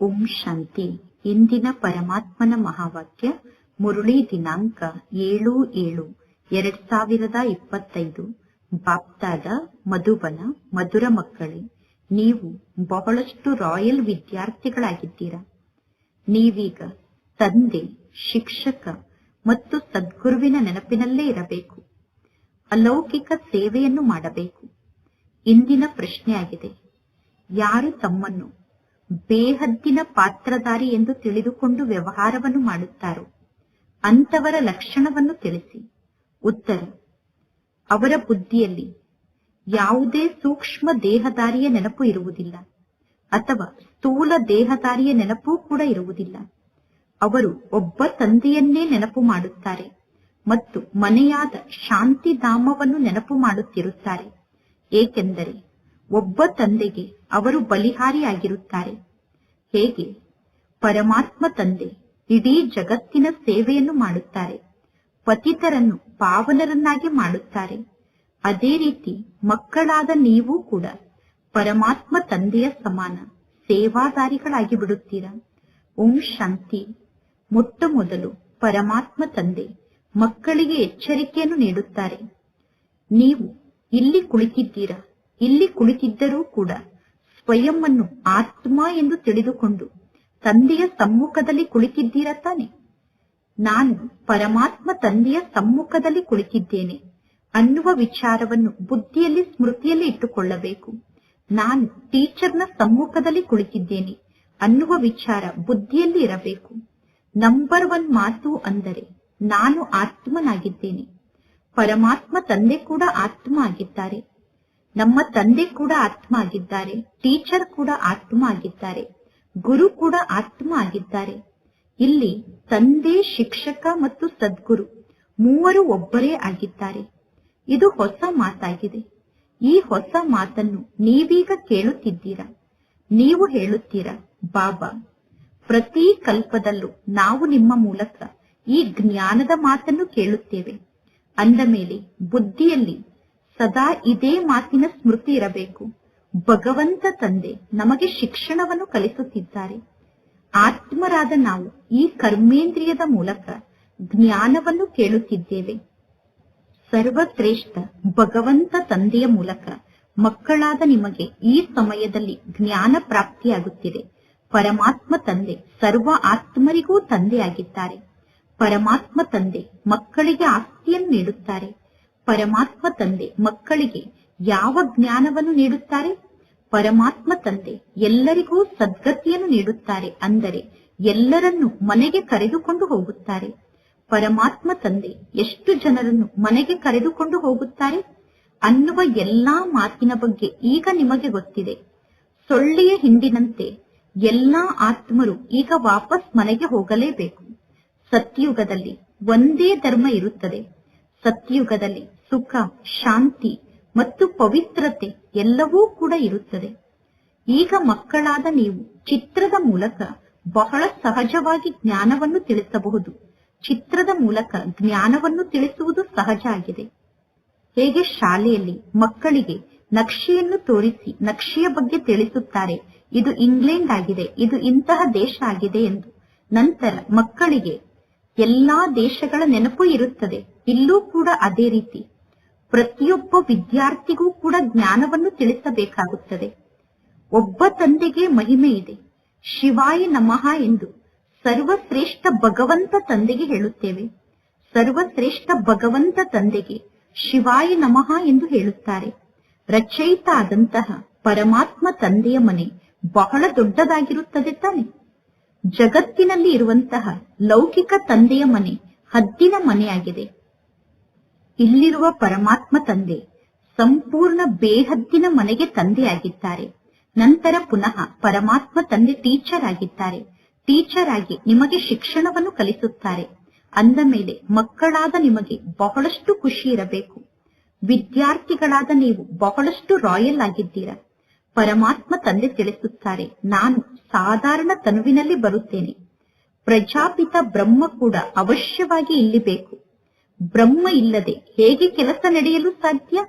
ಓಂ ಶಾಂತಿ. ಇಂದಿನ ಪರಮಾತ್ಮನ ಮಹಾವಾಕ್ಯ, ಮುರುಳಿ ದಿನಾಂಕ ಏಳು ಏಳು, ಎರಡ್ ಸಾವಿರದ ಇಪ್ಪತ್ತೈದು. ಬಾಪ್ತಾದ ಮಧುಬನ, ಮಧುರ ಮಕ್ಕಳೇ, ನೀವು ಬಹಳಷ್ಟು ರಾಯಲ್ ವಿದ್ಯಾರ್ಥಿಗಳಾಗಿದ್ದೀರಾ. ನೀವೀಗ ತಂದೆ, ಶಿಕ್ಷಕ ಮತ್ತು ಸದ್ಗುರುವಿನ ನೆನಪಿನಲ್ಲೇ ಇರಬೇಕು. ಅಲೌಕಿಕ ಸೇವೆಯನ್ನು ಮಾಡಬೇಕು. ಇಂದಿನ ಪ್ರಶ್ನೆಯಾಗಿದೆ, ಯಾರು ತಮ್ಮನ್ನು ಬೇಹದ್ದಿನ ಪಾತ್ರಧಾರಿ ಎಂದು ತಿಳಿದುಕೊಂಡು ವ್ಯವಹಾರವನ್ನು ಮಾಡುತ್ತಾರೋ? ಅಂತವರ ಲಕ್ಷಣವನ್ನು ತಿಳಿಸಿ. ಉತ್ತರ, ಅವರ ಬುದ್ಧಿಯಲ್ಲಿ ಯಾವುದೇ ಸೂಕ್ಷ್ಮ ದೇಹದಾರಿಯ ನೆನಪು ಇರುವುದಿಲ್ಲ ಅಥವಾ ಸ್ಥೂಲ ದೇಹದಾರಿಯ ನೆನಪೂ ಕೂಡ ಇರುವುದಿಲ್ಲ. ಅವರು ಒಬ್ಬ ತಂದೆಯನ್ನೇ ನೆನಪು ಮಾಡುತ್ತಾರೆ ಮತ್ತು ಮನೆಯಾದ ಶಾಂತಿಧಾಮವನ್ನು ನೆನಪು ಮಾಡುತ್ತಿರುತ್ತಾರೆ. ಏಕೆಂದರೆ ಒಬ್ಬ ತಂದೆಗೆ ಅವರು ಬಲಿಹಾರಿಯಾಗಿರುತ್ತಾರೆ. ಹೇಗೆ? ಪರಮಾತ್ಮ ತಂದೆ ಇಡೀ ಜಗತ್ತಿನ ಸೇವೆಯನ್ನು ಮಾಡುತ್ತಾರೆ. ಪತಿತರನ್ನು ಪಾವನರನ್ನಾಗಿ ಮಾಡುತ್ತಾರೆ. ಅದೇ ರೀತಿ ಮಕ್ಕಳಾದ ನೀವು ಕೂಡ ಪರಮಾತ್ಮ ತಂದೆಯ ಸಮಾನ ಸೇವಾದಾರಿಗಳಾಗಿ ಬಿಡುತ್ತೀರಾ? ಓಂ ಶಾಂತಿ. ಮೊಟ್ಟ ಮೊದಲು ಪರಮಾತ್ಮ ತಂದೆ ಮಕ್ಕಳಿಗೆ ಎಚ್ಚರಿಕೆಯನ್ನು ನೀಡುತ್ತಾರೆ. ನೀವು ಇಲ್ಲಿ ಕುಳಿತಿದ್ದೀರಾ? ಇಲ್ಲಿ ಕುಳಿತಿದ್ದರೂ ಕೂಡ ಸ್ವಯಂ ಅನ್ನು ಆತ್ಮ ಎಂದು ತಿಳಿದುಕೊಂಡು ತಂದೆಯ ಸಮ್ಮುಖದಲ್ಲಿ ಕುಳಿತಿದ್ದೀರಾ ತಾನೆ? ನಾನು ಪರಮಾತ್ಮ ತಂದೆಯ ಸಮ್ಮುಖದಲ್ಲಿ ಕುಳಿತಿದ್ದೇನೆ ಅನ್ನುವ ವಿಚಾರವನ್ನು ಬುದ್ಧಿಯಲ್ಲಿ ಸ್ಮೃತಿಯಲ್ಲಿ ಇಟ್ಟುಕೊಳ್ಳಬೇಕು. ನಾನು ಟೀಚರ್ನ ಸಮ್ಮುಖದಲ್ಲಿ ಕುಳಿತಿದ್ದೇನೆ ಅನ್ನುವ ವಿಚಾರ ಬುದ್ಧಿಯಲ್ಲಿ ಇರಬೇಕು. ನಂಬರ್ ಒನ್ ಮಾತು ಅಂದರೆ ನಾನು ಆತ್ಮನಾಗಿದ್ದೇನೆ. ಪರಮಾತ್ಮ ತಂದೆ ಕೂಡ ಆತ್ಮ ಆಗಿದ್ದಾರೆ. ನಮ್ಮ ತಂದೆ ಕೂಡ ಆತ್ಮ ಆಗಿದ್ದಾರೆ ಟೀಚರ್ ಕೂಡ ಆತ್ಮ ಆಗಿದ್ದಾರೆ ಗುರು ಕೂಡ ಆತ್ಮ ಆಗಿದ್ದಾರೆ ಇಲ್ಲಿ ತಂದೆ, ಶಿಕ್ಷಕ ಮತ್ತು ಸದ್ಗುರು ಮೂವರು ಒಬ್ಬರೇ ಆಗಿದ್ದಾರೆ. ಇದು ಹೊಸ ಮಾತಾಗಿದೆ. ಈ ಹೊಸ ಮಾತನ್ನು ನೀವೀಗ ಕೇಳುತ್ತಿದ್ದೀರಾ? ನೀವು ಹೇಳುತ್ತೀರಾ, ಬಾಬಾ, ಪ್ರತಿ ಕಲ್ಪದಲ್ಲೂ ನಾವು ನಿಮ್ಮ ಮೂಲಕ ಈ ಜ್ಞಾನದ ಮಾತನ್ನು ಕೇಳುತ್ತೇವೆ. ಅಂದ ಮೇಲೆ ಬುದ್ಧಿಯಲ್ಲಿ ಸದಾ ಇದೇ ಮಾತಿನ ಸ್ಮೃತಿ ಇರಬೇಕು. ಭಗವಂತ ತಂದೆ ನಮಗೆ ಶಿಕ್ಷಣವನ್ನು ಕಲಿಸುತ್ತಿದ್ದಾರೆ. ಆತ್ಮರಾದ ನಾವು ಈ ಕರ್ಮೇಂದ್ರಿಯದ ಮೂಲಕ ಜ್ಞಾನವನ್ನು ಕೇಳುತ್ತಿದ್ದೇವೆ. ಸರ್ವಶ್ರೇಷ್ಠ ಭಗವಂತ ತಂದೆಯ ಮೂಲಕ ಮಕ್ಕಳಾದ ನಿಮಗೆ ಈ ಸಮಯದಲ್ಲಿ ಜ್ಞಾನ ಪ್ರಾಪ್ತಿಯಾಗುತ್ತಿದೆ. ಪರಮಾತ್ಮ ತಂದೆ ಸರ್ವ ಆತ್ಮರಿಗೂ ತಂದೆಯಾಗಿದ್ದಾರೆ. ಪರಮಾತ್ಮ ತಂದೆ ಮಕ್ಕಳಿಗೆ ಆಸ್ತಿಯನ್ನು ನೀಡುತ್ತಾರೆ. ಪರಮಾತ್ಮ ತಂದೆ ಮಕ್ಕಳಿಗೆ ಯಾವ ಜ್ಞಾನವನ್ನು ನೀಡುತ್ತಾರೆ? ಪರಮಾತ್ಮ ತಂದೆ ಎಲ್ಲರಿಗೂ ಸದ್ಗತಿಯನ್ನು ನೀಡುತ್ತಾರೆ ಅಂದರೆ ಎಲ್ಲರನ್ನು ಮನೆಗೆ ಕರೆದುಕೊಂಡು ಹೋಗುತ್ತಾರೆ. ಪರಮಾತ್ಮ ತಂದೆ ಎಷ್ಟು ಜನರನ್ನು ಮನೆಗೆ ಕರೆದುಕೊಂಡು ಹೋಗುತ್ತಾರೆ? ಅನ್ನುವ ಎಲ್ಲಾ ಮಾತಿನ ಬಗ್ಗೆ ಈಗ ನಿಮಗೆ ಗೊತ್ತಿದೆ. ಸೊಳ್ಳೆಯ ಹಿಂದಿನಂತೆ ಎಲ್ಲಾ ಆತ್ಮರು ಈಗ ವಾಪಸ್ ಮನೆಗೆ ಹೋಗಲೇಬೇಕು. ಸತ್ಯುಗದಲ್ಲಿ ಒಂದೇ ಧರ್ಮ ಇರುತ್ತದೆ. ಸತ್ಯುಗದಲ್ಲಿ ಸುಖ, ಶಾಂತಿ ಮತ್ತು ಪವಿತ್ರತೆ ಎಲ್ಲವೂ ಕೂಡ ಇರುತ್ತದೆ. ಈಗ ಮಕ್ಕಳಾದ ನೀವು ಚಿತ್ರದ ಮೂಲಕ ಬಹಳ ಸಹಜವಾಗಿ ಜ್ಞಾನವನ್ನು ತಿಳಿಸಬಹುದು. ಚಿತ್ರದ ಮೂಲಕ ಜ್ಞಾನವನ್ನು ತಿಳಿಸುವುದು ಸಹಜ ಆಗಿದೆ. ಹೇಗೆ ಶಾಲೆಯಲ್ಲಿ ಮಕ್ಕಳಿಗೆ ನಕ್ಷೆಯನ್ನು ತೋರಿಸಿ ನಕ್ಷೆಯ ಬಗ್ಗೆ ತಿಳಿಸುತ್ತಾರೆ, ಇದು ಇಂಗ್ಲೆಂಡ್ ಆಗಿದೆ, ಇದು ಇಂತಹ ದೇಶ ಆಗಿದೆ ಎಂದು. ನಂತರ ಮಕ್ಕಳಿಗೆ ಎಲ್ಲಾ ದೇಶಗಳ ನೆನಪು ಇರುತ್ತದೆ, ಇಲ್ಲೂ ಕೂಡ ಅದೇ ರೀತಿ. ಪ್ರತಿಯೊಬ್ಬ ವಿದ್ಯಾರ್ಥಿಗೂ ಕೂಡ ಜ್ಞಾನವನ್ನು ತಿಳಿಸಬೇಕಾಗುತ್ತದೆ. ಒಬ್ಬ ತಂದೆಗೆ ಮಹಿಮೆ ಇದೆ. ಶಿವಾಯ ನಮಃ ಎಂದು ಸರ್ವಶ್ರೇಷ್ಠ ಭಗವಂತ ತಂದೆಗೆ ಹೇಳುತ್ತೇವೆ. ಸರ್ವಶ್ರೇಷ್ಠ ಭಗವಂತ ತಂದೆಗೆ ಶಿವಾಯ ನಮಃ ಎಂದು ಹೇಳುತ್ತಾರೆ. ರಚಯಿತ ಆದಂತಹ ಪರಮಾತ್ಮ ತಂದೆಯ ಮನೆ ಬಹಳ ದೊಡ್ಡದಾಗಿರುತ್ತದೆ ತಾನೆ. ಜಗತ್ತಿನಲ್ಲಿ ಇರುವಂತಹ ಲೌಕಿಕ ತಂದೆಯ ಮನೆ ಹದ್ದಿನ ಮನೆಯಾಗಿದೆ. ಇಲ್ಲಿರುವ ಪರಮಾತ್ಮ ತಂದೆ, ಸಂಪೂರ್ಣ ಬೇಹದ್ದಿನ ಮನೆಗೆ ತಂದೆಯಾಗಿದ್ದಾರೆ. ನಂತರ ಪುನಃ ಪರಮಾತ್ಮ ತಂದೆ ಟೀಚರ್ ಆಗಿದ್ದಾರೆ. ಟೀಚರ್ ಆಗಿ ನಿಮಗೆ ಶಿಕ್ಷಣವನ್ನು ಕಲಿಸುತ್ತಾರೆ. ಅಂದ ಮೇಲೆ ಮಕ್ಕಳಾದ ನಿಮಗೆ ಬಹಳಷ್ಟು ಖುಷಿ ಇರಬೇಕು. ವಿದ್ಯಾರ್ಥಿಗಳಾದ ನೀವು ಬಹಳಷ್ಟು ರಾಯಲ್ ಆಗಿದ್ದೀರಾ? ಪರಮಾತ್ಮ ತಂದೆ ತಿಳಿಸುತ್ತಾರೆ, ನಾನು ಸಾಧಾರಣ ತನುವಿನಲ್ಲಿ ಬರುತ್ತೇನೆ. ಪ್ರಜಾಪಿತ ಬ್ರಹ್ಮ ಕೂಡ ಅವಶ್ಯವಾಗಿ ಇಲ್ಲಿ ಬೇಕು. ಬ್ರಹ್ಮ ಇಲ್ಲದೆ ಹೇಗೆ ಕೆಲಸ ನಡೆಯಲು ಸಾಧ್ಯ?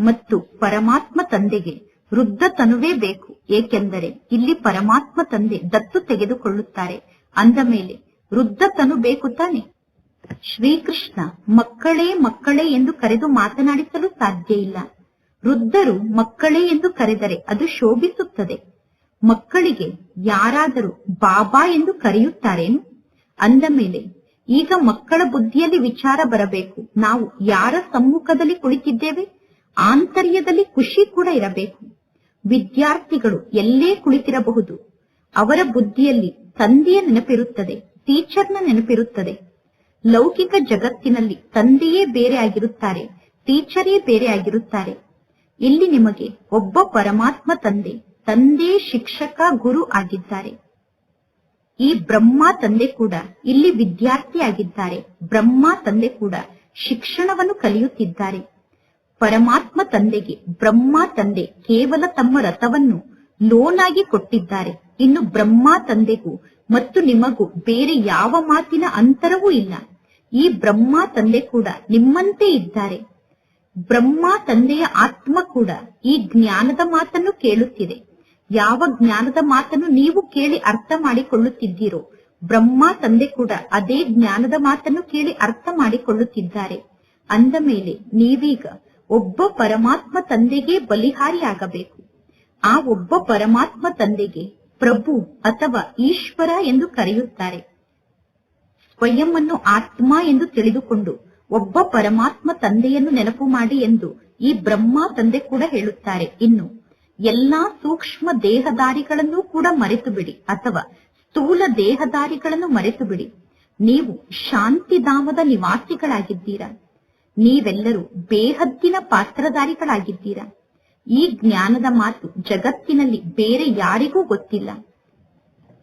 ಮತ್ತು ಪರಮಾತ್ಮ ತಂದೆಗೆ ವೃದ್ಧ ತನುವೇ ಬೇಕು, ಏಕೆಂದರೆ ಇಲ್ಲಿ ಪರಮಾತ್ಮ ತಂದೆ ದತ್ತು ತೆಗೆದುಕೊಳ್ಳುತ್ತಾರೆ. ಅಂದ ಮೇಲೆ, ವೃದ್ಧ ತನು ಬೇಕು ತಾನೆ? ಶ್ರೀಕೃಷ್ಣ ಮಕ್ಕಳೇ ಮಕ್ಕಳೇ ಎಂದು ಕರೆದು ಮಾತನಾಡಿಸಲು ಸಾಧ್ಯ ಇಲ್ಲ. ವೃದ್ಧರು ಮಕ್ಕಳೇ ಎಂದು ಕರೆದರೆ ಅದು ಶೋಭಿಸುತ್ತದೆ. ಮಕ್ಕಳಿಗೆ ಯಾರಾದರೂ ಬಾಬಾ ಎಂದು ಕರೆಯುತ್ತಾರೇನು? ಅಂದ ಮೇಲೆ ಈಗ ಮಕ್ಕಳ ಬುದ್ಧಿಯಲ್ಲಿ ವಿಚಾರ ಬರಬೇಕು. ನಾವು ಯಾರ ಸಮ್ಮುಖದಲ್ಲಿ ಕುಳಿತಿದ್ದೇವೆ? ಆಂತರ್ಯದಲ್ಲಿ ಖುಷಿ ಕೂಡ ಇರಬೇಕು. ವಿದ್ಯಾರ್ಥಿಗಳು ಎಲ್ಲೇ ಕುಳಿತಿರಬಹುದು. ಅವರ ಬುದ್ಧಿಯಲ್ಲಿ ತಂದೆಯ ನೆನಪಿರುತ್ತದೆ, ಟೀಚರ್ನ ನೆನಪಿರುತ್ತದೆ. ಲೌಕಿಕ ಜಗತ್ತಿನಲ್ಲಿ ತಂದೆಯೇ ಬೇರೆ ಆಗಿರುತ್ತಾರೆ, ಟೀಚರೇ ಬೇರೆ ಆಗಿರುತ್ತಾರೆ. ಇಲ್ಲಿ ನಿಮಗೆ ಒಬ್ಬ ಪರಮಾತ್ಮ ತಂದೆ ತಂದೆ ಶಿಕ್ಷಕ, ಗುರು ಆಗಿದ್ದಾರೆ. ಈ ಬ್ರಹ್ಮ ತಂದೆ ಕೂಡ ಇಲ್ಲಿ ವಿದ್ಯಾರ್ಥಿಯಾಗಿದ್ದಾರೆ ಬ್ರಹ್ಮ ತಂದೆ ಕೂಡ ಶಿಕ್ಷಣವನ್ನು ಕಲಿಯುತ್ತಿದ್ದಾರೆ. ಪರಮಾತ್ಮ ತಂದೆಗೆ ಬ್ರಹ್ಮ ತಂದೆ ಕೇವಲ ತಮ್ಮ ರಥವನ್ನು ಲೋನ್ ಆಗಿ ಕೊಟ್ಟಿದ್ದಾರೆ. ಇನ್ನು ಬ್ರಹ್ಮ ತಂದೆಗೂ ಮತ್ತು ನಿಮಗೂ ಬೇರೆ ಯಾವ ಮಾತಿನ ಅಂತರವೂ ಇಲ್ಲ. ಈ ಬ್ರಹ್ಮ ತಂದೆ ಕೂಡ ನಿಮ್ಮಂತೆ ಇದ್ದಾರೆ. ಬ್ರಹ್ಮ ತಂದೆಯ ಆತ್ಮ ಕೂಡ ಈ ಜ್ಞಾನದ ಮಾತನ್ನು ಕೇಳುತ್ತಿದೆ. ಯಾವ ಜ್ಞಾನದ ಮಾತನ್ನು ನೀವು ಕೇಳಿ ಅರ್ಥ ಮಾಡಿಕೊಳ್ಳುತ್ತಿದ್ದೀರೋ, ಬ್ರಹ್ಮ ತಂದೆ ಕೂಡ ಅದೇ ಜ್ಞಾನದ ಮಾತನ್ನು ಕೇಳಿ ಅರ್ಥ ಮಾಡಿಕೊಳ್ಳುತ್ತಿದ್ದಾರೆ. ಅಂದ ಮೇಲೆ ನೀವೀಗ ಒಬ್ಬ ಪರಮಾತ್ಮ ತಂದೆಗೆ ಬಲಿಹಾರಿಯಾಗಬೇಕು. ಆ ಒಬ್ಬ ಪರಮಾತ್ಮ ತಂದೆಗೆ ಪ್ರಭು ಅಥವಾ ಈಶ್ವರ ಎಂದು ಕರೆಯುತ್ತಾರೆ. ಸ್ವಯಂ ಆತ್ಮ ಎಂದು ತಿಳಿದುಕೊಂಡು ಒಬ್ಬ ಪರಮಾತ್ಮ ತಂದೆಯನ್ನು ನೆನಪು ಮಾಡಿ ಎಂದು ಈ ಬ್ರಹ್ಮ ತಂದೆ ಕೂಡ ಹೇಳುತ್ತಾರೆ. ಇನ್ನು ಎಲ್ಲಾ ಸೂಕ್ಷ್ಮ ದೇಹದಾರಿಗಳನ್ನು ಕೂಡ ಮರೆತು ಬಿಡಿ ಅಥವಾ ಸ್ಥೂಲ ದೇಹದಾರಿಗಳನ್ನು ಮರೆತು ಬಿಡಿ ನೀವು ಶಾಂತಿಧಾಮದ ನಿವಾಸಿಗಳಾಗಿದ್ದೀರಾ? ನೀವೆಲ್ಲರೂ ಬೇಹದ್ದಿನ ಪಾತ್ರಧಾರಿಗಳಾಗಿದ್ದೀರಾ? ಈ ಜ್ಞಾನದ ಮಾತು ಜಗತ್ತಿನಲ್ಲಿ ಬೇರೆ ಯಾರಿಗೂ ಗೊತ್ತಿಲ್ಲ.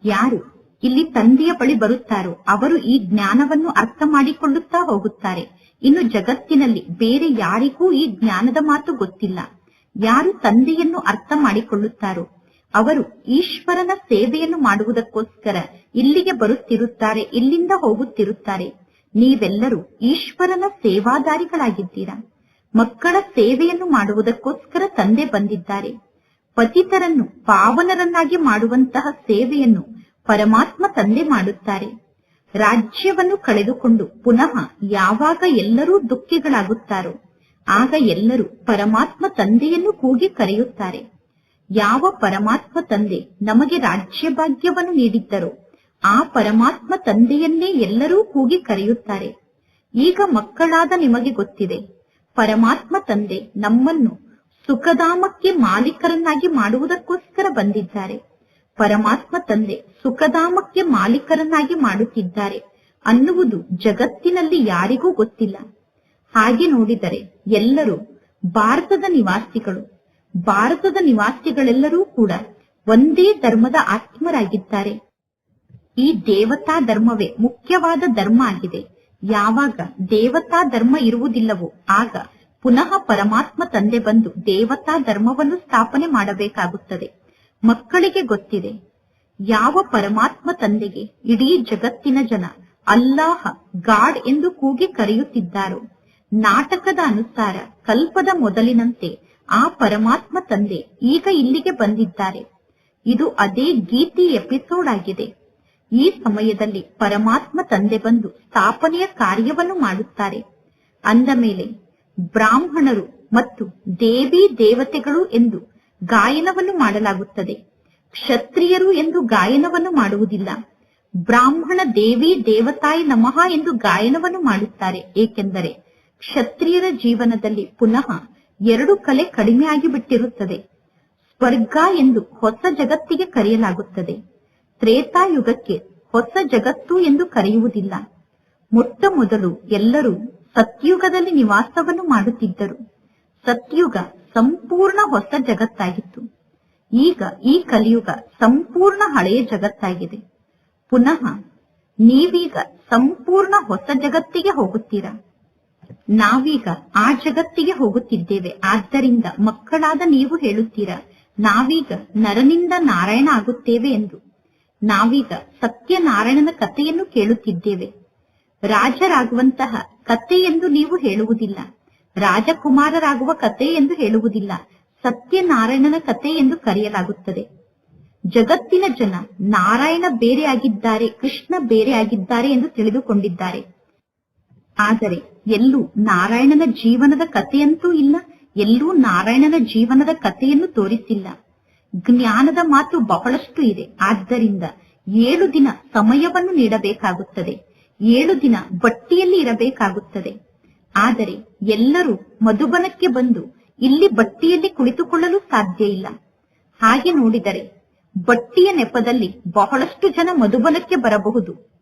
ಯಾರು ಇಲ್ಲಿ ತಂದೆಯ ಬಳಿ ಬರುತ್ತಾರೋ ಅವರು ಈ ಜ್ಞಾನವನ್ನು ಅರ್ಥ ಮಾಡಿಕೊಳ್ಳುತ್ತಾ ಹೋಗುತ್ತಾರೆ. ಇನ್ನು ಜಗತ್ತಿನಲ್ಲಿ ಬೇರೆ ಯಾರಿಗೂ ಈ ಜ್ಞಾನದ ಮಾತು ಗೊತ್ತಿಲ್ಲ. ಯಾರು ತಂದೆಯನ್ನು ಅರ್ಥ ಮಾಡಿಕೊಳ್ಳುತ್ತಾರೋ ಅವರು ಈಶ್ವರನ ಸೇವೆಯನ್ನು ಮಾಡುವುದಕ್ಕೋಸ್ಕರ ಇಲ್ಲಿಗೆ ಬರುತ್ತಿರುತ್ತಾರೆ, ಇಲ್ಲಿಂದ ಹೋಗುತ್ತಿರುತ್ತಾರೆ. ನೀವೆಲ್ಲರೂ ಈಶ್ವರನ ಸೇವಾದಾರಿಗಳಾಗಿದ್ದೀರಾ? ಮಕ್ಕಳ ಸೇವೆಯನ್ನು ಮಾಡುವುದಕ್ಕೋಸ್ಕರ ತಂದೆ ಬಂದಿದ್ದಾರೆ. ಪತಿತರನ್ನು ಪಾವನರನ್ನಾಗಿ ಮಾಡುವಂತಹ ಸೇವೆಯನ್ನು ಪರಮಾತ್ಮ ತಂದೆ ಮಾಡುತ್ತಾರೆ. ರಾಜ್ಯವನ್ನು ಕಳೆದುಕೊಂಡು ಪುನಃ ಯಾವಾಗ ಎಲ್ಲರೂ ದುಃಖಿಗಳಾಗುತ್ತಾರೋ? ಆಗ ಎಲ್ಲರೂ ಪರಮಾತ್ಮ ತಂದೆಯನ್ನು ಕೂಗಿ ಕರೆಯುತ್ತಾರೆ. ಯಾವ ಪರಮಾತ್ಮ ತಂದೆ ನಮಗೆ ರಾಜ್ಯ ಭಾಗ್ಯವನ್ನು ನೀಡಿದ್ದರೋ, ಆ ಪರಮಾತ್ಮ ತಂದೆಯನ್ನೇ ಎಲ್ಲರೂ ಕೂಗಿ ಕರೆಯುತ್ತಾರೆ. ಈಗ ಮಕ್ಕಳಾದ ನಿಮಗೆ ಗೊತ್ತಿದೆ, ಪರಮಾತ್ಮ ತಂದೆ ನಮ್ಮನ್ನು ಸುಖಧಾಮಕ್ಕೆ ಮಾಲೀಕರನ್ನಾಗಿ ಮಾಡುವುದಕ್ಕೋಸ್ಕರ ಬಂದಿದ್ದಾರೆ. ಪರಮಾತ್ಮ ತಂದೆ ಸುಖಧಾಮಕ್ಕೆ ಮಾಲೀಕರನ್ನಾಗಿ ಮಾಡುತ್ತಿದ್ದಾರೆ ಅನ್ನುವುದು ಜಗತ್ತಿನಲ್ಲಿ ಯಾರಿಗೂ ಗೊತ್ತಿಲ್ಲ. ಹಾಗೆ ನೋಡಿದರೆ ಎಲ್ಲರೂ ಭಾರತದ ನಿವಾಸಿಗಳು. ಭಾರತದ ನಿವಾಸಿಗಳೆಲ್ಲರೂ ಕೂಡ ಒಂದೇ ಧರ್ಮದ ಆತ್ಮರಾಗಿದ್ದಾರೆ. ಈ ದೇವತಾ ಧರ್ಮವೇ ಮುಖ್ಯವಾದ ಧರ್ಮ ಆಗಿದೆ. ಯಾವಾಗ ದೇವತಾ ಧರ್ಮ ಇರುವುದಿಲ್ಲವೋ ಆಗ ಪುನಃ ಪರಮಾತ್ಮ ತಂದೆ ಬಂದು ದೇವತಾ ಧರ್ಮವನ್ನು ಸ್ಥಾಪನೆ ಮಾಡಬೇಕಾಗುತ್ತದೆ. ಮಕ್ಕಳಿಗೆ ಗೊತ್ತಿದೆ, ಯಾವ ಪರಮಾತ್ಮ ತಂದೆಗೆ ಇಡೀ ಜಗತ್ತಿನ ಜನ ಅಲ್ಲಾಹ ಗಾಡ್ ಎಂದು ಕೂಗಿ ಕರೆಯುತ್ತಿದ್ದಾರೋ ನಾಟಕದ ಅನುಸಾರ ಕಲ್ಪದ ಮೊದಲಿನಂತೆ ಆ ಪರಮಾತ್ಮ ತಂದೆ ಈಗ ಇಲ್ಲಿಗೆ ಬಂದಿದ್ದಾರೆ. ಇದು ಅದೇ ಗೀತಿ ಎಪಿಸೋಡ್ ಆಗಿದೆ. ಈ ಸಮಯದಲ್ಲಿ ಪರಮಾತ್ಮ ತಂದೆ ಬಂದು ಸ್ಥಾಪನೆಯ ಕಾರ್ಯವನ್ನು ಮಾಡುತ್ತಾರೆ. ಅಂದ ಮೇಲೆ ಬ್ರಾಹ್ಮಣರು ಮತ್ತು ದೇವಿ ದೇವತೆಗಳು ಎಂದು ಗಾಯನವನ್ನು ಮಾಡಲಾಗುತ್ತದೆ. ಕ್ಷತ್ರಿಯರು ಎಂದು ಗಾಯನವನ್ನು ಮಾಡುವುದಿಲ್ಲ. ಬ್ರಾಹ್ಮಣ ದೇವಿ ದೇವತಾಯಿ ನಮಃ ಎಂದು ಗಾಯನವನ್ನು ಮಾಡುತ್ತಾರೆ. ಏಕೆಂದರೆ ಕ್ಷತ್ರಿಯರ ಜೀವನದಲ್ಲಿ ಪುನಃ ಎರಡು ಕಲೆ ಕಡಿಮೆಯಾಗಿ ಬಿಟ್ಟಿರುತ್ತದೆ ಸ್ವರ್ಗ ಎಂದು ಹೊಸ ಜಗತ್ತಿಗೆ ಕರೆಯಲಾಗುತ್ತದೆ. ತ್ರೇತಾಯುಗಕ್ಕೆ ಹೊಸ ಜಗತ್ತು ಎಂದು ಕರೆಯುವುದಿಲ್ಲ. ಮೊಟ್ಟ ಮೊದಲು ಎಲ್ಲರೂ ಸತ್ಯುಗದಲ್ಲಿ ನಿವಾಸವನ್ನು ಮಾಡುತ್ತಿದ್ದರು. ಸತ್ಯುಗ ಸಂಪೂರ್ಣ ಹೊಸ ಜಗತ್ತಾಗಿತ್ತು. ಈಗ ಈ ಕಲಿಯುಗ ಸಂಪೂರ್ಣ ಹಳೆಯ ಜಗತ್ತಾಗಿದೆ. ಪುನಃ ನೀವೀಗ ಸಂಪೂರ್ಣ ಹೊಸ ಜಗತ್ತಿಗೆ ಹೋಗುತ್ತೀರಾ? ನಾವೀಗ ಆ ಜಗತ್ತಿಗೆ ಹೋಗುತ್ತಿದ್ದೇವೆ. ಆದ್ದರಿಂದ ಮಕ್ಕಳಾದ ನೀವು ಹೇಳುತ್ತೀರಾ, ನಾವೀಗ ನರನಿಂದ ನಾರಾಯಣ ಆಗುತ್ತೇವೆ ಎಂದು. ನಾವೀಗ ಸತ್ಯನಾರಾಯಣನ ಕಥೆಯನ್ನು ಕೇಳುತ್ತಿದ್ದೇವೆ. ರಾಜರಾಗುವಂತಹ ಕಥೆ ಎಂದು ನೀವು ಹೇಳುವುದಿಲ್ಲ. ರಾಜಕುಮಾರರಾಗುವ ಕಥೆ ಎಂದು ಹೇಳುವುದಿಲ್ಲ. ಸತ್ಯನಾರಾಯಣನ ಕಥೆ ಎಂದು ಕರೆಯಲಾಗುತ್ತದೆ. ಜಗತ್ತಿನ ಜನ ನಾರಾಯಣ ಬೇರೆಯಾಗಿದ್ದಾರೆ ಕೃಷ್ಣ ಬೇರೆಯಾಗಿದ್ದಾರೆ ಎಂದು ತಿಳಿದುಕೊಂಡಿದ್ದಾರೆ. ಆದರೆ ಎಲ್ಲೂ ನಾರಾಯಣನ ಜೀವನದ ಕಥೆಯಂತೂ ಇಲ್ಲ, ಎಲ್ಲೂ ನಾರಾಯಣನ ಜೀವನದ ಕಥೆಯನ್ನು ತೋರಿಸಿಲ್ಲ. ಜ್ಞಾನದ ಮಾತು ಬಹಳಷ್ಟು ಇದೆ. ಆದ್ದರಿಂದ ಏಳು ದಿನ ಸಮಯವನ್ನು ನೀಡಬೇಕಾಗುತ್ತದೆ. ಏಳು ದಿನ ಬಟ್ಟಿಯಲ್ಲಿ ಇರಬೇಕಾಗುತ್ತದೆ. ಆದರೆ ಎಲ್ಲರೂ ಮಧುಬನಕ್ಕೆ ಬಂದು ಇಲ್ಲಿ ಬಟ್ಟಿಯಲ್ಲಿ ಕುಳಿತುಕೊಳ್ಳಲು ಸಾಧ್ಯ ಇಲ್ಲ. ಹಾಗೆ ನೋಡಿದರೆ ಬಟ್ಟಿಯ ನೆಪದಲ್ಲಿ ಬಹಳಷ್ಟು ಜನ ಮಧುಬನಕ್ಕೆ ಬರಬಹುದು.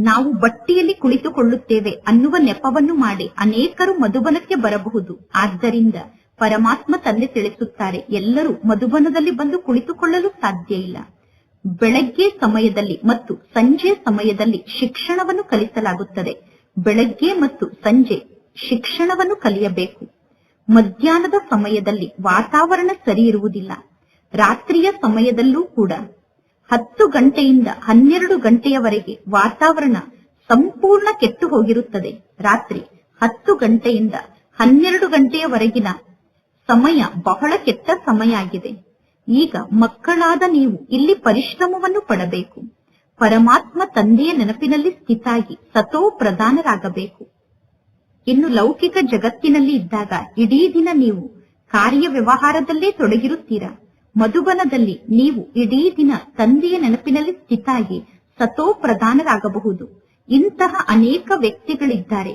ನಾವು ಬಟ್ಟಿಯಲ್ಲಿ ಕುಳಿತುಕೊಳ್ಳುತ್ತೇವೆ ಅನ್ನುವ ನೆಪವನ್ನು ಮಾಡಿ ಅನೇಕರು ಮಧುಬನಕ್ಕೆ ಬರಬಹುದು. ಆದ್ದರಿಂದ ಪರಮಾತ್ಮ ತಂದೆ ತಿಳಿಸುತ್ತಾರೆ, ಎಲ್ಲರೂ ಮಧುಬನದಲ್ಲಿ ಬಂದು ಕುಳಿತುಕೊಳ್ಳಲು ಸಾಧ್ಯ ಇಲ್ಲ. ಬೆಳಗ್ಗೆ ಸಮಯದಲ್ಲಿ ಮತ್ತು ಸಂಜೆ ಸಮಯದಲ್ಲಿ ಶಿಕ್ಷಣವನ್ನು ಕಲಿಸಲಾಗುತ್ತದೆ. ಬೆಳಗ್ಗೆ ಮತ್ತು ಸಂಜೆ ಶಿಕ್ಷಣವನ್ನು ಕಲಿಯಬೇಕು. ಮಧ್ಯಾಹ್ನದ ಸಮಯದಲ್ಲಿ ವಾತಾವರಣ ಸರಿ ಇರುವುದಿಲ್ಲ. ರಾತ್ರಿಯ ಸಮಯದಲ್ಲೂ ಕೂಡ ಹತ್ತು ಗಂಟೆಯಿಂದ ಹನ್ನೆರಡು ಗಂಟೆಯವರೆಗೆ ವಾತಾವರಣ ಸಂಪೂರ್ಣ ಕೆಟ್ಟು ಹೋಗಿರುತ್ತದೆ. ರಾತ್ರಿ ಹತ್ತು ಗಂಟೆಯಿಂದ ಹನ್ನೆರಡು ಗಂಟೆಯವರೆಗಿನ ಸಮಯ ಬಹಳ ಕೆಟ್ಟ ಸಮಯ ಆಗಿದೆ. ಈಗ ಮಕ್ಕಳಾದ ನೀವು ಇಲ್ಲಿ ಪರಿಶ್ರಮವನ್ನು ಪಡಬೇಕು. ಪರಮಾತ್ಮ ತಂದೆಯ ನೆನಪಿನಲ್ಲಿ ಸ್ಥಿತಾಗಿ ಸತೋ ಪ್ರಧಾನರಾಗಬೇಕು. ಇನ್ನು ಲೌಕಿಕ ಜಗತ್ತಿನಲ್ಲಿ ಇದ್ದಾಗ ಇಡೀ ದಿನ ನೀವು ಕಾರ್ಯ ವ್ಯವಹಾರದಲ್ಲೇ ತೊಡಗಿರುತ್ತೀರಾ? ಮಧುಬನದಲ್ಲಿ ನೀವು ಇಡೀ ದಿನ ತಂದೆಯ ನೆನಪಿನಲ್ಲಿ ಸ್ಥಿತಾಗಿ ಸತೋ ಪ್ರಧಾನರಾಗಬಹುದು. ಇಂತಹ ಅನೇಕ ವ್ಯಕ್ತಿಗಳಿದ್ದಾರೆ.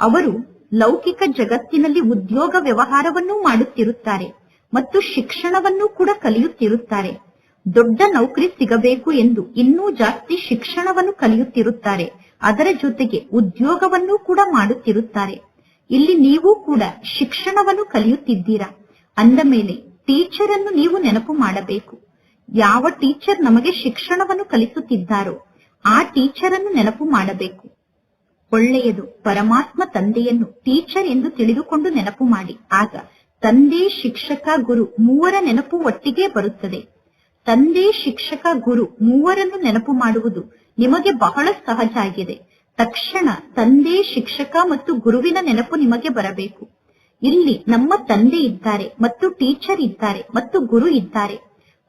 ಅವರು ಲೌಕಿಕ ಜಗತ್ತಿನಲ್ಲಿ ಉದ್ಯೋಗ ವ್ಯವಹಾರವನ್ನೂ ಮಾಡುತ್ತಿರುತ್ತಾರೆ ಮತ್ತು ಶಿಕ್ಷಣವನ್ನೂ ಕೂಡ ಕಲಿಯುತ್ತಿರುತ್ತಾರೆ. ದೊಡ್ಡ ನೌಕರಿ ಸಿಗಬೇಕು ಎಂದು ಇನ್ನೂ ಜಾಸ್ತಿ ಶಿಕ್ಷಣವನ್ನು ಕಲಿಯುತ್ತಿರುತ್ತಾರೆ. ಅದರ ಜೊತೆಗೆ ಉದ್ಯೋಗವನ್ನೂ ಕೂಡ ಮಾಡುತ್ತಿರುತ್ತಾರೆ. ಇಲ್ಲಿ ನೀವು ಕೂಡ ಶಿಕ್ಷಣವನ್ನು ಕಲಿಯುತ್ತಿದ್ದೀರಾ? ಅಂದ ಮೇಲೆ ಟೀಚರ್ ಅನ್ನು ನೀವು ನೆನಪು ಮಾಡಬೇಕು. ಯಾವ ಟೀಚರ್ ನಮಗೆ ಶಿಕ್ಷಣವನ್ನು ಕಲಿಸುತ್ತಿದ್ದಾರೋ ಆ ಟೀಚರ್ ಅನ್ನು ನೆನಪು ಮಾಡಬೇಕು. ಒಳ್ಳೆಯದು ಪರಮಾತ್ಮ ತಂದೆಯನ್ನು ಟೀಚರ್ ಎಂದು ತಿಳಿದುಕೊಂಡು ನೆನಪು ಮಾಡಿ. ಆಗ ತಂದೆ ಶಿಕ್ಷಕ ಗುರು ಮೂವರ ನೆನಪು ಒಟ್ಟಿಗೆ ಬರುತ್ತದೆ. ತಂದೆ ಶಿಕ್ಷಕ ಗುರು ಮೂವರನ್ನು ನೆನಪು ಮಾಡುವುದು ನಿಮಗೆ ಬಹಳ ಸಹಜ ಆಗಿದೆ. ತಕ್ಷಣ ತಂದೆ ಶಿಕ್ಷಕ ಮತ್ತು ಗುರುವಿನ ನೆನಪು ನಿಮಗೆ ಬರಬೇಕು. ಇಲ್ಲಿ ನಮ್ಮ ತಂದೆ ಇದ್ದಾರೆ ಮತ್ತು ಟೀಚರ್ ಇದ್ದಾರೆ ಮತ್ತು ಗುರು ಇದ್ದಾರೆ.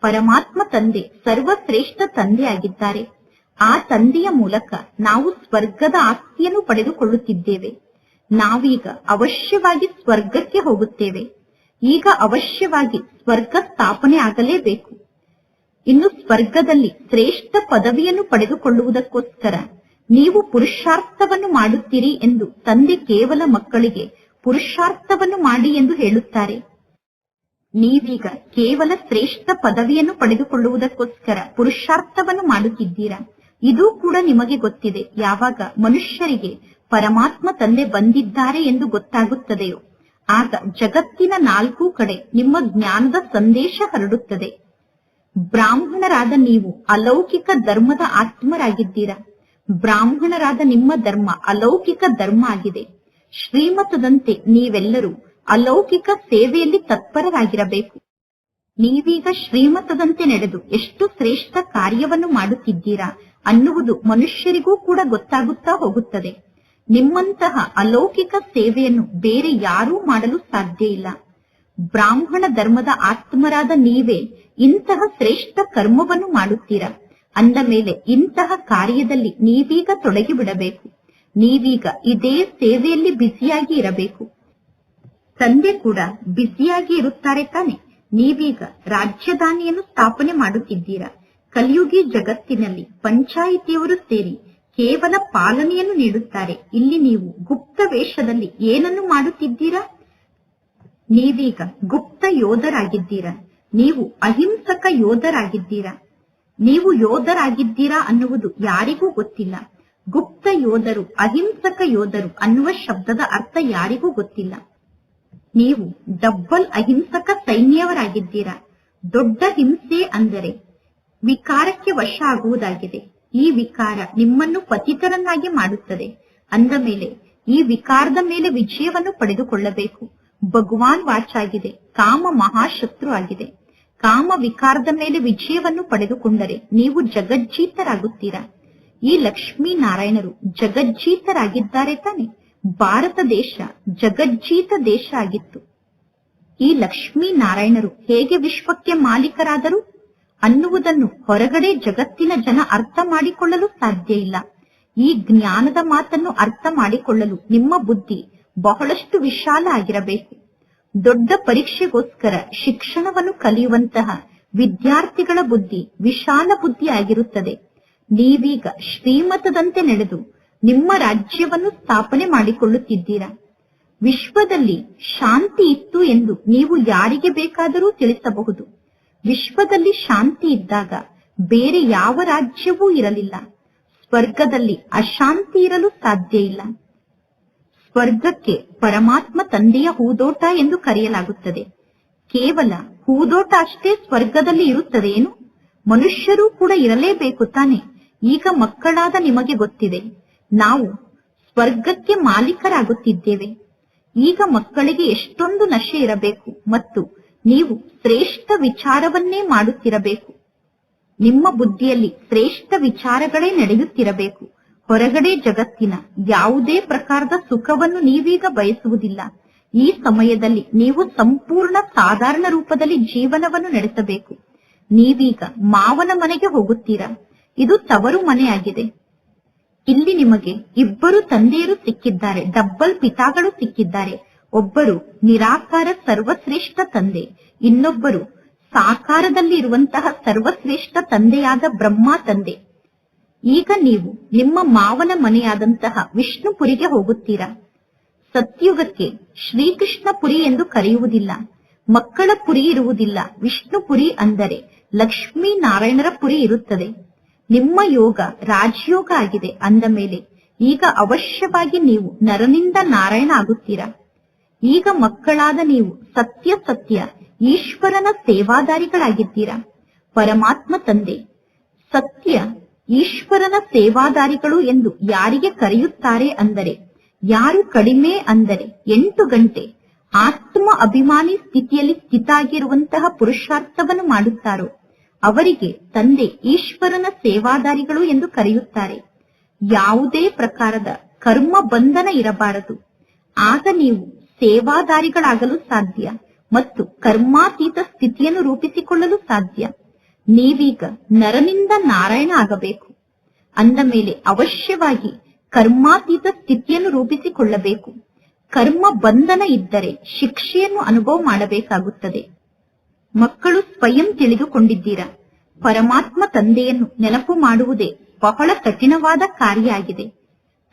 ಪರಮಾತ್ಮ ತಂದೆ, ಸರ್ವಶ್ರೇಷ್ಠ ತಂದೆ ಆಗಿದ್ದಾರೆ ಆ ತಂದೆಯ ಮೂಲಕ ನಾವು ಸ್ವರ್ಗದ ಆಸ್ತಿಯನ್ನು ಪಡೆದುಕೊಳ್ಳುತ್ತಿದ್ದೇವೆ. ನಾವೀಗ ಅವಶ್ಯವಾಗಿ ಸ್ವರ್ಗಕ್ಕೆ ಹೋಗುತ್ತೇವೆ. ಈಗ ಅವಶ್ಯವಾಗಿ ಸ್ವರ್ಗ ಸ್ಥಾಪನೆ ಆಗಲೇಬೇಕು. ಇನ್ನು ಸ್ವರ್ಗದಲ್ಲಿ ಶ್ರೇಷ್ಠ ಪದವಿಯನ್ನು ಪಡೆದುಕೊಳ್ಳುವುದಕ್ಕೋಸ್ಕರ ನೀವು ಪುರುಷಾರ್ಥವನ್ನು ಮಾಡುತ್ತೀರಿ ಎಂದು ತಂದೆ ಕೇವಲ ಮಕ್ಕಳಿಗೆ ಪುರುಷಾರ್ಥವನ್ನು ಮಾಡಿ ಎಂದು ಹೇಳುತ್ತಾರೆ. ನೀವೀಗ ಕೇವಲ ಶ್ರೇಷ್ಠ ಪದವಿಯನ್ನು ಪಡೆದುಕೊಳ್ಳುವುದಕ್ಕೋಸ್ಕರ ಪುರುಷಾರ್ಥವನ್ನು ಮಾಡುತ್ತಿದ್ದೀರಾ? ಇದು ಕೂಡ ನಿಮಗೆ ಗೊತ್ತಿದೆ. ಯಾವಾಗ ಮನುಷ್ಯರಿಗೆ ಪರಮಾತ್ಮ ತಂದೆ ಬಂದಿದ್ದಾರೆ ಎಂದು ಗೊತ್ತಾಗುತ್ತದೆಯೋ, ಆಗ ಜಗತ್ತಿನ ನಾಲ್ಕು ಕಡೆ ನಿಮ್ಮ ಜ್ಞಾನದ ಸಂದೇಶ ಹರಡುತ್ತದೆ. ಬ್ರಾಹ್ಮಣರಾದ ನೀವು ಅಲೌಕಿಕ ಧರ್ಮದ ಆತ್ಮರಾಗಿದ್ದೀರಾ? ಬ್ರಾಹ್ಮಣರಾದ ನಿಮ್ಮ ಧರ್ಮ ಅಲೌಕಿಕ ಧರ್ಮ ಆಗಿದೆ. ಶ್ರೀಮತದಂತೆ ನೀವೆಲ್ಲರೂ ಅಲೌಕಿಕ ಸೇವೆಯಲ್ಲಿ ತತ್ಪರರಾಗಿರಬೇಕು. ನೀವೀಗ ಶ್ರೀಮತದಂತೆ ನಡೆದು ಎಷ್ಟು ಶ್ರೇಷ್ಠ ಕಾರ್ಯವನ್ನು ಮಾಡುತ್ತಿದ್ದೀರಾ ಅನ್ನುವುದು ಮನುಷ್ಯರಿಗೂ ಕೂಡ ಗೊತ್ತಾಗುತ್ತಾ ಹೋಗುತ್ತದೆ. ನಿಮ್ಮಂತಹ ಅಲೌಕಿಕ ಸೇವೆಯನ್ನು ಬೇರೆ ಯಾರೂ ಮಾಡಲು ಸಾಧ್ಯ ಇಲ್ಲ. ಬ್ರಾಹ್ಮಣ ಧರ್ಮದ ಆತ್ಮರಾದ ನೀವೇ ಇಂತಹ ಶ್ರೇಷ್ಠ ಕರ್ಮವನ್ನು ಮಾಡುತ್ತೀರಾ? ಅಂದ ಮೇಲೆ ಇಂತಹ ಕಾರ್ಯದಲ್ಲಿ ನೀವೀಗ ತೊಡಗಿ ಬಿಡಬೇಕು ನೀವೀಗ ಇದೇ ಸೇವೆಯಲ್ಲಿ ಬಿಸಿಯಾಗಿ ಇರಬೇಕು. ತಂದೆ ಕೂಡ ಬಿಸಿಯಾಗಿ ಇರುತ್ತಾರೆ ತಾನೆ. ನೀವೀಗ ರಾಜ್ಯಧಾನಿಯನ್ನು ಸ್ಥಾಪನೆ ಮಾಡುತ್ತಿದ್ದೀರಾ? ಕಲಿಯುಗಿ ಜಗತ್ತಿನಲ್ಲಿ ಪಂಚಾಯಿತಿಯವರು ಸೇರಿ ಕೇವಲ ಪಾಲನೆಯನ್ನು ನೀಡುತ್ತಾರೆ. ಇಲ್ಲಿ ನೀವು ಗುಪ್ತ ವೇಷದಲ್ಲಿ ಏನನ್ನು ಮಾಡುತ್ತಿದ್ದೀರಾ? ನೀವೀಗ ಗುಪ್ತ ಯೋಧರಾಗಿದ್ದೀರಾ? ನೀವು ಅಹಿಂಸಕ ಯೋಧರಾಗಿದ್ದೀರಾ? ನೀವು ಯೋಧರಾಗಿದ್ದೀರಾ ಅನ್ನುವುದು ಯಾರಿಗೂ ಗೊತ್ತಿಲ್ಲ. ಗುಪ್ತ ಯೋಧರು, ಅಹಿಂಸಕ ಯೋಧರು ಅನ್ನುವ ಶಬ್ದದ ಅರ್ಥ ಯಾರಿಗೂ ಗೊತ್ತಿಲ್ಲ. ನೀವು ಡಬ್ಬಲ್ ಅಹಿಂಸಕ ಸೈನ್ಯವರಾಗಿದ್ದೀರಾ. ದೊಡ್ಡ ಹಿಂಸೆ ಅಂದರೆ ವಿಕಾರಕ್ಕೆ ವಶ ಆಗುವುದಾಗಿದೆ. ಈ ವಿಕಾರ ನಿಮ್ಮನ್ನು ಪತಿತರನ್ನಾಗಿ ಮಾಡುತ್ತದೆ. ಅಂದ ಮೇಲೆ ಈ ವಿಕಾರದ ಮೇಲೆ ವಿಜಯವನ್ನು ಪಡೆದುಕೊಳ್ಳಬೇಕು. ಭಗವಾನ್ ವಾಚಾಗಿದೆ ಕಾಮ ಮಹಾಶತ್ರು ಆಗಿದೆ. ಕಾಮ ವಿಕಾರದ ಮೇಲೆ ವಿಜಯವನ್ನು ಪಡೆದುಕೊಂಡರೆ ನೀವು ಜಗಜ್ಜೀತರಾಗುತ್ತೀರಾ? ಈ ಲಕ್ಷ್ಮೀ ನಾರಾಯಣರು ಜಗಜ್ಜೀತರಾಗಿದ್ದಾರೆ ತಾನೆ. ಭಾರತ ದೇಶ ಜಗಜ್ಜೀತ ದೇಶ ಆಗಿತ್ತು. ಈ ಲಕ್ಷ್ಮೀ ನಾರಾಯಣರು ಹೇಗೆ ವಿಶ್ವಕ್ಕೆ ಮಾಲೀಕರಾದರು? ಅನ್ನುವುದನ್ನು ಹೊರಗಡೆ ಜಗತ್ತಿನ ಜನ ಅರ್ಥ ಮಾಡಿಕೊಳ್ಳಲು ಸಾಧ್ಯ ಇಲ್ಲ. ಈ ಜ್ಞಾನದ ಮಾತನ್ನು ಅರ್ಥ ಮಾಡಿಕೊಳ್ಳಲು ನಿಮ್ಮ ಬುದ್ಧಿ ಬಹಳಷ್ಟು ವಿಶಾಲ ಆಗಿರಬೇಕು. ದೊಡ್ಡ ಪರೀಕ್ಷೆಗೋಸ್ಕರ ಶಿಕ್ಷಣವನ್ನು ಕಲಿಯುವಂತಹ ವಿದ್ಯಾರ್ಥಿಗಳ ಬುದ್ಧಿ ವಿಶಾಲ ಬುದ್ಧಿ ಆಗಿರುತ್ತದೆ ನೀವೀಗ ಶ್ರೀಮತದಂತೆ ನಡೆದು ನಿಮ್ಮ ರಾಜ್ಯವನ್ನು ಸ್ಥಾಪನೆ ಮಾಡಿಕೊಳ್ಳುತ್ತಿದ್ದೀರಾ? ವಿಶ್ವದಲ್ಲಿ ಶಾಂತಿ ಇತ್ತು ಎಂದು ನೀವು ಯಾರಿಗೆ ಬೇಕಾದರೂ ತಿಳಿಸಬಹುದು. ವಿಶ್ವದಲ್ಲಿ ಶಾಂತಿ ಇದ್ದಾಗ ಬೇರೆ ಯಾವ ರಾಜ್ಯವೂ ಇರಲಿಲ್ಲ. ಸ್ವರ್ಗದಲ್ಲಿ ಅಶಾಂತಿ ಇರಲು ಸಾಧ್ಯ ಇಲ್ಲ. ಸ್ವರ್ಗಕ್ಕೆ ಪರಮಾತ್ಮ ತಂದೆಯ ಹೂದೋಟ ಎಂದು ಕರೆಯಲಾಗುತ್ತದೆ. ಕೇವಲ ಹೂದೋಟ ಅಷ್ಟೇ ಸ್ವರ್ಗದಲ್ಲಿ ಇರುತ್ತದೇನು ಮನುಷ್ಯರೂ ಕೂಡ ಇರಲೇಬೇಕು ತಾನೆ? ಈಗ ಮಕ್ಕಳಾದ ನಿಮಗೆ ಗೊತ್ತಿದೆ. ನಾವು ಸ್ವರ್ಗಕ್ಕೆ ಮಾಲೀಕರಾಗುತ್ತಿದ್ದೇವೆ. ಈಗ ಮಕ್ಕಳಿಗೆ ಎಷ್ಟೊಂದು ನಶೆ ಇರಬೇಕು ಮತ್ತು ನೀವು ಶ್ರೇಷ್ಠ ವಿಚಾರವನ್ನೇ ಮಾಡುತ್ತಿರಬೇಕು. ನಿಮ್ಮ ಬುದ್ಧಿಯಲ್ಲಿ ಶ್ರೇಷ್ಠ ವಿಚಾರಗಳೇ ನಡೆಯುತ್ತಿರಬೇಕು. ಹೊರಗಡೆ ಜಗತ್ತಿನ ಯಾವುದೇ ಪ್ರಕಾರದ ಸುಖವನ್ನು ನೀವೀಗ ಬಯಸುವುದಿಲ್ಲ. ಈ ಸಮಯದಲ್ಲಿ ನೀವು ಸಂಪೂರ್ಣ ಸಾಧಾರಣ ರೂಪದಲ್ಲಿ ಜೀವನವನ್ನು ನಡೆಸಬೇಕು. ನೀವೀಗ ಮಾವನ ಮನೆಗೆ ಹೋಗುತ್ತೀರಾ? ಇದು ತವರು ಮನೆಯಾಗಿದೆ. ಇಲ್ಲಿ ನಿಮಗೆ ಇಬ್ಬರು ತಂದೆಯರು ಸಿಕ್ಕಿದ್ದಾರೆ, ಡಬ್ಬಲ್ ಪಿತಾಗಳು ಸಿಕ್ಕಿದ್ದಾರೆ. ಒಬ್ಬರು ನಿರಾಕಾರ ಸರ್ವಶ್ರೇಷ್ಠ ತಂದೆ, ಇನ್ನೊಬ್ಬರು ಸಾಕಾರದಲ್ಲಿ ಇರುವಂತಹ ಸರ್ವಶ್ರೇಷ್ಠ ತಂದೆಯಾದ ಬ್ರಹ್ಮ ತಂದೆ. ಈಗ ನೀವು ನಿಮ್ಮ ಮಾವನ ಮನೆಯಾದಂತಹ ವಿಷ್ಣುಪುರಿಗೆ ಹೋಗುತ್ತೀರಾ? ಸತ್ಯುಗಕ್ಕೆ ಶ್ರೀಕೃಷ್ಣಪುರಿ ಎಂದು ಕರೆಯುವುದಿಲ್ಲ, ಮಕ್ಕಳ ಪುರಿ ಇರುವುದಿಲ್ಲ. ವಿಷ್ಣುಪುರಿ ಅಂದರೆ ಲಕ್ಷ್ಮೀ ನಾರಾಯಣರ ಪುರಿ ಇರುತ್ತದೆ. ನಿಮ್ಮ ಯೋಗ ರಾಜಯೋಗ ಆಗಿದೆ ಅಂದ ಮೇಲೆ, ಈಗ ಅವಶ್ಯವಾಗಿ ನೀವು ನರನಿಂದ ನಾರಾಯಣ ಆಗುತ್ತೀರಾ? ಈಗ ಮಕ್ಕಳಾದ ನೀವು ಸತ್ಯ ಸತ್ಯ, ಈಶ್ವರನ ಸೇವಾದಾರಿಗಳಾಗಿದ್ದೀರಾ? ಪರಮಾತ್ಮ ತಂದೆ, ಸತ್ಯ, ಈಶ್ವರನ ಸೇವಾದಾರಿಗಳು ಎಂದು ಯಾರಿಗೆ ಕರೆಯುತ್ತಾರೆ ಅಂದರೆ, ಯಾರು ಕಡಿಮೆ ಅಂದರೆ ಎಂಟು ಗಂಟೆ, ಆತ್ಮ ಅಭಿಮಾನಿ ಸ್ಥಿತಿಯಲ್ಲಿ ಸ್ಥಿತಾಗಿರುವಂತಹ ಪುರುಷಾರ್ಥವನ್ನು ಮಾಡುತ್ತಾರೋ? ಅವರಿಗೆ ತಂದೆ ಈಶ್ವರನ ಸೇವಾದಾರಿಗಳು ಎಂದು ಕರೆಯುತ್ತಾರೆ. ಯಾವುದೇ ಪ್ರಕಾರದ ಕರ್ಮ ಬಂಧನ ಇರಬಾರದು. ಆಗ ನೀವು ಸೇವಾದಾರಿಗಳಾಗಲು ಸಾಧ್ಯ ಮತ್ತು ಕರ್ಮಾತೀತ ಸ್ಥಿತಿಯನ್ನು ರೂಪಿಸಿಕೊಳ್ಳಲು ಸಾಧ್ಯ. ನೀವೀಗ ನರನಿಂದ ನಾರಾಯಣ ಆಗಬೇಕು. ಅಂದ ಮೇಲೆ ಅವಶ್ಯವಾಗಿ ಕರ್ಮಾತೀತ ಸ್ಥಿತಿಯನ್ನು ರೂಪಿಸಿಕೊಳ್ಳಬೇಕು. ಕರ್ಮ ಬಂಧನ ಇದ್ದರೆ ಶಿಕ್ಷೆಯನ್ನು ಅನುಭವ ಮಾಡಬೇಕಾಗುತ್ತದೆ. ಮಕ್ಕಳು ಸ್ವಯಂ ತಿಳಿದುಕೊಂಡಿದ್ದೀರಾ? ಪರಮಾತ್ಮ ತಂದೆಯನ್ನು ನೆನಪು ಮಾಡುವುದೇ ಬಹಳ ಕಠಿಣವಾದ ಕಾರ್ಯ ಆಗಿದೆ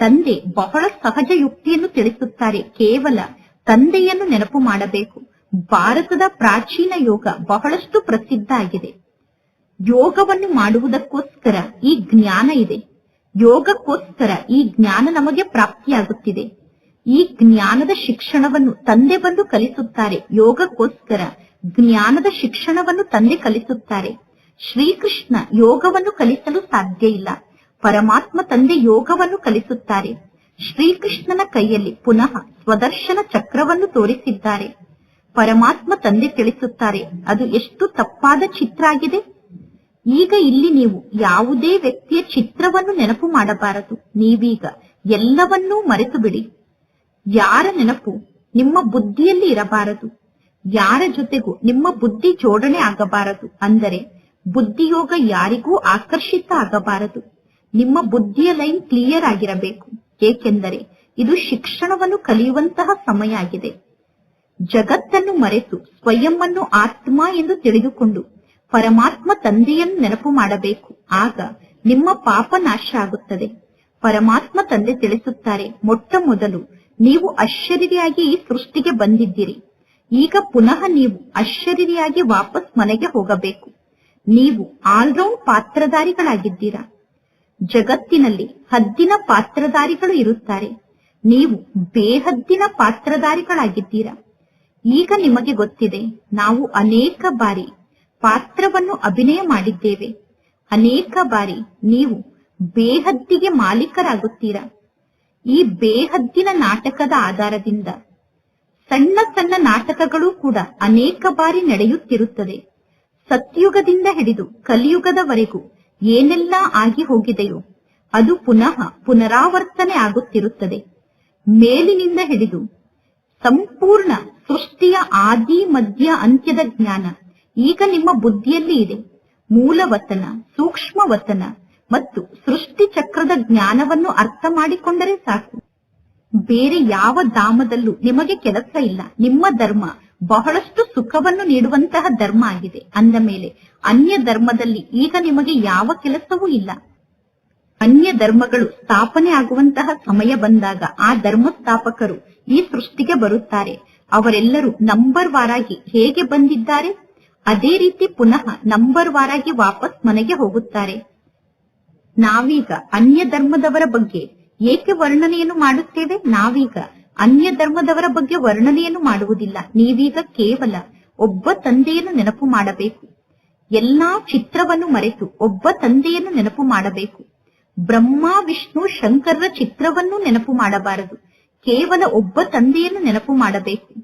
ತಂದೆ ಬಹಳ ಸಹಜ ಯುಕ್ತಿಯನ್ನು ತಿಳಿಸುತ್ತಾರೆ. ಕೇವಲ ತಂದೆಯನ್ನು ನೆನಪು ಮಾಡಬೇಕು. ಭಾರತದ ಪ್ರಾಚೀನ ಯೋಗ ಬಹಳಷ್ಟು ಪ್ರಸಿದ್ಧ ಆಗಿದೆ. ಯೋಗವನ್ನು ಮಾಡುವುದಕ್ಕೋಸ್ಕರ ಈ ಜ್ಞಾನ ಇದೆ. ಯೋಗಕ್ಕೋಸ್ಕರ ಈ ಜ್ಞಾನ ನಮಗೆ ಪ್ರಾಪ್ತಿಯಾಗುತ್ತಿದೆ. ಈ ಜ್ಞಾನದ ಶಿಕ್ಷಣವನ್ನು ತಂದೆ ಬಂದು ಕಲಿಸುತ್ತಾರೆ. ಯೋಗಕ್ಕೋಸ್ಕರ ಜ್ಞಾನದ ಶಿಕ್ಷಣವನ್ನು ತಂದೆ ಕಲಿಸುತ್ತಾರೆ. ಶ್ರೀಕೃಷ್ಣ ಯೋಗವನ್ನು ಕಲಿಸಲು ಸಾಧ್ಯ ಇಲ್ಲ. ಪರಮಾತ್ಮ ತಂದೆ ಯೋಗವನ್ನು ಕಲಿಸುತ್ತಾರೆ. ಶ್ರೀಕೃಷ್ಣನ ಕೈಯಲ್ಲಿ ಪುನಃ ಸ್ವದರ್ಶನ ಚಕ್ರವನ್ನು ತೋರಿಸಿದ್ದಾರೆ. ಪರಮಾತ್ಮ ತಂದೆ ತಿಳಿಸುತ್ತಾರೆ, ಅದು ಎಷ್ಟು ತಪ್ಪಾದ ಚಿತ್ರ ಆಗಿದೆ. ಈಗ ಇಲ್ಲಿ ನೀವು ಯಾವುದೇ ವ್ಯಕ್ತಿಯ ಚಿತ್ರವನ್ನು ನೆನಪು ಮಾಡಬಾರದು. ನೀವೀಗ ಎಲ್ಲವನ್ನೂ ಮರೆತು ಬಿಡಿ ಯಾರ ನೆನಪು ನಿಮ್ಮ ಬುದ್ಧಿಯಲ್ಲಿ ಇರಬಾರದು. ಯಾರ ಜೊತೆಗೂ ನಿಮ್ಮ ಬುದ್ಧಿ ಜೋಡಣೆ ಆಗಬಾರದು. ಅಂದರೆ ಬುದ್ಧಿಯೋಗ ಯಾರಿಗೂ ಆಕರ್ಷಿತ ಆಗಬಾರದು. ನಿಮ್ಮ ಬುದ್ಧಿಯ ಲೈನ್ ಕ್ಲಿಯರ್ ಆಗಿರಬೇಕು. ಏಕೆಂದರೆ ಇದು ಶಿಕ್ಷಣವನ್ನು ಕಲಿಯುವಂತಹ ಸಮಯ ಆಗಿದೆ. ಜಗತ್ತನ್ನು ಮರೆತು ಸ್ವಯಂವನ್ನು ಆತ್ಮ ಎಂದು ತಿಳಿದುಕೊಂಡು ಪರಮಾತ್ಮ ತಂದೆಯನ್ನು ನೆನಪು ಮಾಡಬೇಕು. ಆಗ ನಿಮ್ಮ ಪಾಪ ನಾಶ ಆಗುತ್ತದೆ. ಪರಮಾತ್ಮ ತಂದೆ ತಿಳಿಸುತ್ತಾರೆ, ಮೊಟ್ಟ ಮೊದಲು ನೀವು ಅಶ್ಚರ್ಯಾಗಿ ಈ ಸೃಷ್ಟಿಗೆ ಬಂದಿದ್ದೀರಿ. ಈಗ ಪುನಃ ನೀವು ಅಶರೀರಿಯಾಗಿ ವಾಪಸ್ ಮನೆಗೆ ಹೋಗಬೇಕು. ನೀವು ಆಲ್ರೌಂಡ್ ಪಾತ್ರಧಾರಿಗಳಾಗಿದ್ದೀರಾ? ಜಗತ್ತಿನಲ್ಲಿ ಹದ್ದಿನ ಪಾತ್ರಧಾರಿಗಳು ಇರುತ್ತಾರೆ. ನೀವು ಬೇಹದ್ದಿನ ಪಾತ್ರಧಾರಿಗಳಾಗಿದ್ದೀರಾ? ಈಗ ನಿಮಗೆ ಗೊತ್ತಿದೆ, ನಾವು ಅನೇಕ ಬಾರಿ ಪಾತ್ರವನ್ನು ಅಭಿನಯ ಮಾಡಿದ್ದೇವೆ. ಅನೇಕ ಬಾರಿ ನೀವು ಬೇಹದ್ದಿಗೆ ಮಾಲೀಕರಾಗುತ್ತೀರಾ? ಈ ಬೇಹದ್ದಿನ ನಾಟಕದ ಆಧಾರದಿಂದ ಸಣ್ಣ ಸಣ್ಣ ನಾಟಕಗಳು ಕೂಡ ಅನೇಕ ಬಾರಿ ನಡೆಯುತ್ತಿರುತ್ತದೆ. ಸತ್ಯುಗದಿಂದ ಹಿಡಿದು ಕಲಿಯುಗದವರೆಗೂ ಏನೆಲ್ಲ ಆಗಿ ಹೋಗಿದೆಯೋ, ಅದು ಪುನಃ ಪುನರಾವರ್ತನೆ ಆಗುತ್ತಿರುತ್ತದೆ. ಮೇಲಿನಿಂದ ಹಿಡಿದು ಸಂಪೂರ್ಣ ಸೃಷ್ಟಿಯ ಆದಿ, ಮಧ್ಯ, ಅಂತ್ಯದ ಜ್ಞಾನ ಈಗ ನಿಮ್ಮ ಬುದ್ಧಿಯಲ್ಲಿ ಇದೆ. ಮೂಲವತನ, ಸೂಕ್ಷ್ಮವತನ ಮತ್ತು ಸೃಷ್ಟಿ ಚಕ್ರದ ಜ್ಞಾನವನ್ನು ಅರ್ಥ ಮಾಡಿಕೊಂಡರೆ ಸಾಕು. ಬೇರೆ ಯಾವ ಧಾಮದಲ್ಲೂ ನಿಮಗೆ ಕೆಲಸ ಇಲ್ಲ. ನಿಮ್ಮ ಧರ್ಮ ಬಹಳಷ್ಟು ಸುಖವನ್ನು ನೀಡುವಂತಹ ಧರ್ಮ ಆಗಿದೆ. ಅಂದ ಮೇಲೆ ಅನ್ಯ ಧರ್ಮದಲ್ಲಿ ಈಗ ನಿಮಗೆ ಯಾವ ಕೆಲಸವೂ ಇಲ್ಲ. ಅನ್ಯ ಧರ್ಮಗಳು ಸ್ಥಾಪನೆ ಆಗುವಂತಹ ಸಮಯ ಬಂದಾಗ ಆ ಧರ್ಮ ಸ್ಥಾಪಕರು ಈ ಸೃಷ್ಟಿಗೆ ಬರುತ್ತಾರೆ. ಅವರೆಲ್ಲರೂ ನಂಬರ್ ವಾರಾಗಿ ಹೇಗೆ ಬಂದಿದ್ದಾರೆ? ಅದೇ ರೀತಿ ಪುನಃ ನಂಬರ್ ವಾರಾಗಿ ವಾಪಸ್ ಮನೆಗೆ ಹೋಗುತ್ತಾರೆ. ನಾವೀಗ ಅನ್ಯ ಧರ್ಮದವರ ಬಗ್ಗೆ ಏಕೆ ವರ್ಣನೆಯನ್ನು ಮಾಡುತ್ತೇವೆ? ನಾವೀಗ ಅನ್ಯ ಧರ್ಮದವರ ಬಗ್ಗೆ ವರ್ಣನೆಯನ್ನು ಮಾಡುವುದಿಲ್ಲ. ನೀವೀಗ ಕೇವಲ ಒಬ್ಬ ತಂದೆಯನ್ನು ನೆನಪು ಮಾಡಬೇಕು. ಎಲ್ಲಾ ಚಿತ್ರವನ್ನು ಮರೆತು ಒಬ್ಬ ತಂದೆಯನ್ನು ನೆನಪು ಮಾಡಬೇಕು. ಬ್ರಹ್ಮ, ವಿಷ್ಣು, ಶಂಕರರ ಚಿತ್ರವನ್ನು ನೆನಪು ಮಾಡಬಾರದು. ಕೇವಲ ಒಬ್ಬ ತಂದೆಯನ್ನು ನೆನಪು ಮಾಡಬೇಕು.